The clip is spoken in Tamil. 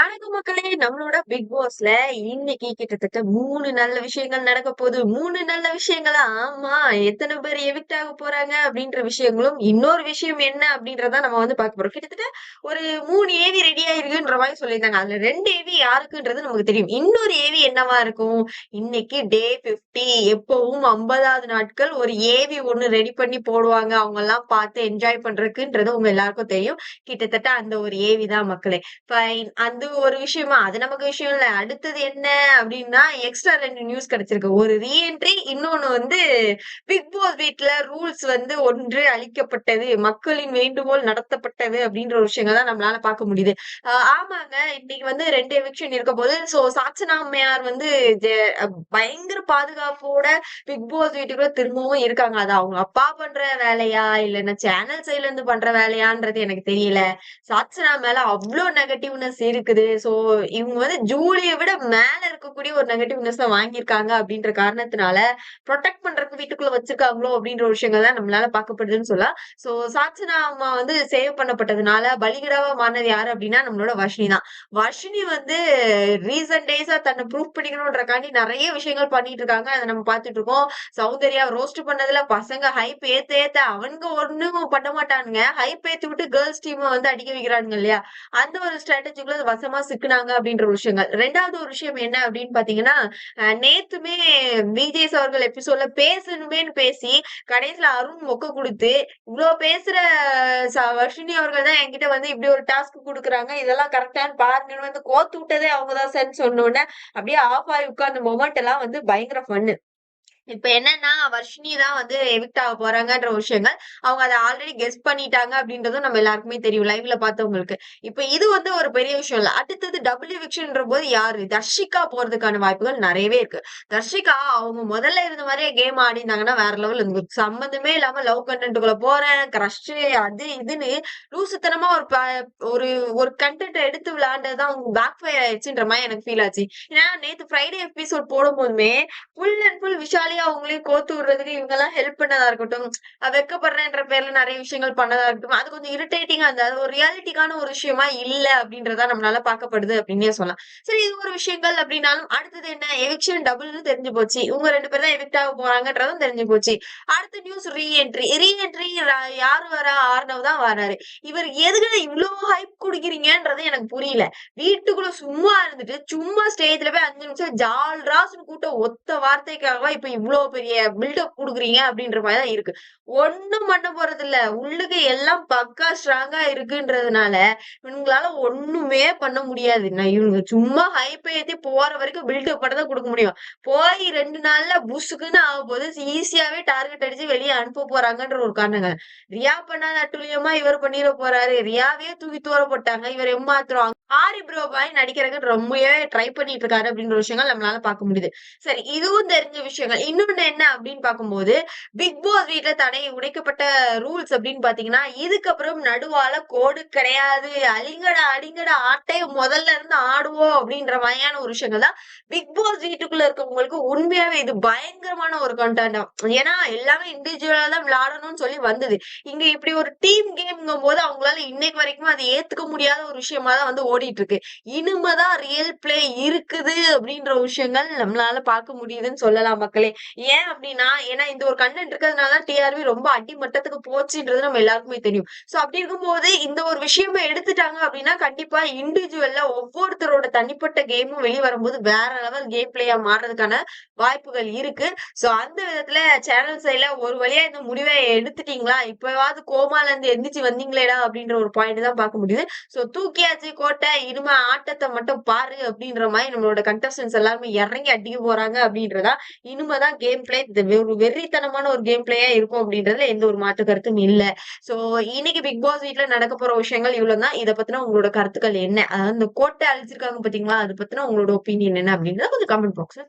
வணக்கம் மக்களே நம்மளோட பிக் பாஸ்ல இன்னைக்கு கிட்டத்தட்ட மூணு நல்ல விஷயங்கள் நடக்க போகுது. மூணு நல்ல விஷயங்களா? ஆமா எத்தனை பேர் எவிக்ட் ஆக போறாங்க அப்படின்ற விஷயங்களும் இன்னொரு விஷயம் என்ன அப்படின்றத நம்ம வந்து பார்க்க போறோம். கிட்டத்தட்ட ஒரு மூணு ஏவி ரெடி ஆயிருக்குன்ற மாதிரி சொல்லியிருந்தாங்க அதுல ரெண்டு ஏவி யாருக்குன்றது நமக்கு தெரியும். இன்னொரு ஏவி என்னவா இருக்கும்? இன்னைக்கு டே பிப்டி எப்பவும் ஐம்பதாவது நாட்கள் ஒரு ஏவி ஒண்ணு ரெடி பண்ணி போடுவாங்க. அவங்க எல்லாம் பார்த்து என்ஜாய் பண்றதுக்குன்றது உங்க எல்லாருக்கும் தெரியும். கிட்டத்தட்ட அந்த ஒரு ஏவி தான் மக்களே. ஃபைன் அந்த ஒரு விஷயமா? அது நமக்கு விஷயம் இல்ல. அடுத்தது என்ன அப்படின்னா எக்ஸ்ட்ரா ரெண்டு நியூஸ் கிடைச்சிருக்கு. ஒரு ரீஎன்ட்ரி இன்னொன்னு வந்து பிக் பாஸ் வீட்டுல ரூல்ஸ் வந்து ஒன்று அளிக்கப்பட்டது மக்களின் வேண்டுகோள் நடத்தப்பட்டது அப்படின்ற ஒரு விஷயங்கள் தான் நம்மளால பார்க்க முடியுது. ஆமாங்க. இன்னைக்கு வந்து ரெண்டு எவிக்ஷன் இருக்க போது சோ சாச்சனாமையார் வந்து பயங்கர பாதுகாப்போட பிக் பாஸ் வீட்டுக்குள்ள திரும்பவும் இருக்காங்க. அது அவங்க அப்பா பண்ற வேலையா? இல்லைன்னா சேனல் சைட்ல இருந்து பண்ற வேலையான்றது எனக்கு தெரியல. சாட்சனா மேல அவ்வளவு நெகட்டிவ்னஸ் இருக்குது. சோ இவங்க வந்து ஜூலியை விட மேல இருக்கக்கூடிய ஒரு நெகட்டிவ்னஸ் தான் வாங்கியிருக்காங்க அப்படின்ற காரணத்தினால ப்ரொடெக்ட் பண்றதுக்கு வீட்டுக்குள்ள வச்சிருக்காங்களோ அப்படின்ற விஷயங்கள் தான் நம்மளால பார்க்கப்படுதுன்னு சொல்லலாம். சோ சாச்சனா அம்மா வந்து சேவ் பண்ணப்பட்டதுனால பலிகடாவா மாறினது யாரு அப்படின்னா நம்மளோட வர்ஷினி தான். வர்ஷினி வந்து ரீசன்ட் டேஸா தன்னை ப்ரூவ் பண்ணிக்கணும்ன்றக்காண்டி நிறைய விஷயங்கள் பண்ணிட்டு இருக்காங்க. அதை நம்ம பார்த்துட்டு இருக்கோம். சௌந்தர்யா ரோஸ்ட் பண்ணதுல பசங்க ஹைப் ஏத்த ஏத்த அவனுங்க ஒண்ணும் பண்ண மாட்டானுங்க. ஹைப் ஏத்தி விட்டு கேர்ள்ஸ் டீம் வந்து அடிக்க வைக்கிறானுங்க இல்லையா? அந்த ஒரு ஸ்ட்ராட்டஜிக்குள்ள வசம் சிக்குனாங்க அப்படின்ற ஒரு விஷயங்கள். ரெண்டாவது ஒரு விஷயம் என்ன அப்படின்னு பாத்தீங்கன்னா நேத்துமே விஜேஸ் அவர்கள் எபிசோட்ல பேசணுமேன்னு பேசி கடைசியில அருண் மொக்க கொடுத்து இவ்வளவு பேசுற ச- வர்ஷினி அவர்கள் தான் என்கிட்ட வந்து இப்படி ஒரு டாஸ்க் கொடுக்குறாங்க. இதெல்லாம் கரெக்டான்னு பாருங்கன்னு வந்து கோத்து விட்டதே அவங்கதான் சார்னு சொன்ன அப்படியே ஆஃப் ஆகி உட்கார்ந்த மொமெண்ட் எல்லாம் வந்து பயங்கர ஃபன்னு இப்ப என்னன்னா வர்ஷினி தான் வந்து எவிக்ட் ஆக போறாங்கன்ற விஷயங்கள். அவங்க அதை ஆல்ரெடி கெஸ் பண்ணிட்டாங்க அப்படின்றதும் நம்ம எல்லாருக்குமே தெரியும் லைவ்ல பார்த்தவங்களுக்கு. இப்ப இது வந்து ஒரு பெரிய விஷயம் இல்ல. அடுத்தது டபுள் எவிக்ஷன்ற போது யாரு? தர்ஷிகா போறதுக்கான வாய்ப்புகள் நிறையவே இருக்கு. தர்ஷிகா அவங்க முதல்ல இருந்த மாதிரியே கேம் ஆடினாங்கன்னா வேற லெவல் இருந்து சம்பந்தமே இல்லாம லவ் கண்டென்ட்டுக்குள்ள போறேன் கிரஷ் அது இதுன்னு லூசுத்தனமா ஒரு ப- ஒரு ஒரு கண்டென்ட் எடுத்து விளையாண்டதுதான் அவங்க பேக் ஃபயர் ஆயிடுச்சுன்ற மாதிரி எனக்கு ஃபீல் ஆச்சு. ஏன்னா நேத்து ஃப்ரைடே எபிசோட் போடும் போதுமே ஃபுல் அண்ட் ஃபுல் விஷாலி அவங்களையும் கோத்து விடுறதுக்கு இவங்க எல்லாம் ஹெல்ப் பண்ணதா இருக்கட்டும் வெக்கப்படுறேன்ற பேர்ல நிறைய விஷயங்கள் பண்ணதா இருக்கட்டும் அது கொஞ்சம் இரிட்டேட்டிங்கா இருந்தது. அது ஒரு ரியாலிட்டிக்கான ஒரு விஷயமா இல்ல அப்படின்றதா நம்மளால பார்க்கப்படுது அப்படின்னே சொல்லலாம். சரி இது ஒரு விஷயங்கள் அப்படின்னாலும் அடுத்தது என்ன? எவிக்ஷன் டபுள்னு தெரிஞ்சு போச்சு. இவங்க ரெண்டு பேர் தான் எவிக்ட் ஆக போறாங்கன்றதும் தெரிஞ்சு போச்சு. அடுத்த நியூஸ் ரீஎன்ட்ரி ரீஎன்ட்ரி யாரு வரா? ஆர்னவ் தான் வராரு. இவர் எதுக்கு இவ்வளவு ஹைப் குடிக்கிறீங்கன்றது எனக்கு புரியல. வீட்டுக்குள்ள சும்மா இருந்துட்டு சும்மா ஸ்டேஜ்ல போய் அஞ்சு நிமிஷம் ஜால்ராஸ்னு கூட்ட ஒத்த வார்த்தைக்காக இப்ப இவ்வளவு இவ்வளவு பெரிய பில்டப் குடுக்குறீங்க அப்படின்ற மாதிரி தான் இருக்கு. ஒண்ணும் பண்ண போறது இல்ல உள்ளுக்கு எல்லாம் பக்கா ஸ்ட்ராங்கா இருக்குன்றதுனால இவங்களால ஒண்ணுமே பண்ண முடியாது. நான் இவங்க சும்மா ஹைப் ஏத்தி போற வரைக்கும் பில்டப் பண்ண தான் கொடுக்க முடியும். போய் ரெண்டு நாள்ல புஷுக்குன்னு ஆக போது ஈஸியாவே டார்கெட் அடிச்சு வெளியே அனுப்ப போறாங்கன்ற ஒரு காரணங்க ரியா பண்ணாத அட்டுழியமா இவர் பண்ணிட போறாரு. ரியாவே தூக்கி தூர போட்டாங்க. இவர் எம்மாத்துறோம் ஆரி ப்ரோ பாய் நடிக்கிறதுக்கு ரொம்பவே ட்ரை பண்ணிட்டு இருக்காரு அப்படின்ற விஷயங்கள் நம்மளால பார்க்க முடியுது. சரி இதுவும் தெரிஞ்ச விஷயங்கள். இன்னொன்னு என்ன அப்படின்னு பார்க்கும்போது பிக் பாஸ் வீட்டுல தடை உடைக்கப்பட்ட ரூல்ஸ் அப்படின்னு பாத்தீங்கன்னா இதுக்கப்புறம் நடுவால கோடு கிடையாது. அலிங்கடா அடிங்கடா ஆட்டை முதல்ல இருந்து ஆடுவோம் அப்படின்ற மாதிரியான ஒரு விஷயங்கள் தான் பிக் பாஸ் வீட்டுக்குள்ள இருக்கவங்களுக்கு உண்மையாவே இது பயங்கரமான ஒரு கண்டாண்டம் ஏன்னா எல்லாமே இண்டிவிஜுவலா தான் விளையாடணும்னு சொல்லி வந்தது. இங்க இப்படி ஒரு டீம் கேம்ங்கும் போது அவங்களால இன்னைக்கு வரைக்கும் அதை ஏத்துக்க முடியாத ஒரு விஷயமா தான் வந்து ஓடிட்டு இருக்கு இனிமேதான் ரியல் பிளே இருக்குது அப்படின்ற விஷயங்கள் நம்மளால பார்க்க முடியுதுன்னு சொல்லலாம் மக்களே. ஏன் அப்படின்னா ஏன்னா இந்த ஒரு கண்டென்ட் இருக்கிறதுனால டிஆர்பி ரொம்ப அடிமட்டத்துக்கு போச்சுன்றது நம்ம எல்லாருக்குமே தெரியும். சோ அப்படி இருக்கும்போது இந்த ஒரு விஷயமா எடுத்துட்டாங்க அப்படின்னா கண்டிப்பா இண்டிவிஜுவல்ல ஒவ்வொருத்தரோட தனிப்பட்ட கேமும் வெளியே வரும்போது வேற லெவல் கேம் பிளேயா மாறுறதுக்கான வாய்ப்புகள் இருக்கு. சோ அந்த விதத்துல சேனல் சைட்ல ஒரு வழியா இந்த முடிவை எடுத்துட்டீங்களா? இப்பவாவது கோமால இருந்து எந்திரிச்சு வந்தீங்களேடா அப்படின்ற ஒரு பாயிண்ட் தான் பார்க்க முடியுது. சோ தூக்கியாச்சு கோட்டை இனிமே ஆட்டத்தை மட்டும் பாரு அப்படின்ற மாதிரி நம்மளோட கண்டஸ்டன்ஸ் எல்லாருமே இறங்கி அடிக்க போறாங்க அப்படின்றதா இனிமேதான் கேம் பிளே ஒரு வெறித்தனமான ஒரு கேம் பிளேயா இருக்கும் அப்படின்றதுல எந்த ஒரு மாற்று கருத்தும் இல்ல. சோ இன்னைக்கு பிக் பாஸ் வீட்ல நடக்க போற விஷயங்கள் இவ்வளவுதான். இதை பத்தின உங்களோட கருத்துக்கள் என்ன? அதாவது இந்த கோட்டை அழிச்சிருக்காங்க பாத்தீங்களா? அதை பத்தின உங்களோட ஒப்பீனியன் என்ன அப்படின்றத கொஞ்சம் கமெண்ட் பாக்ஸ்ல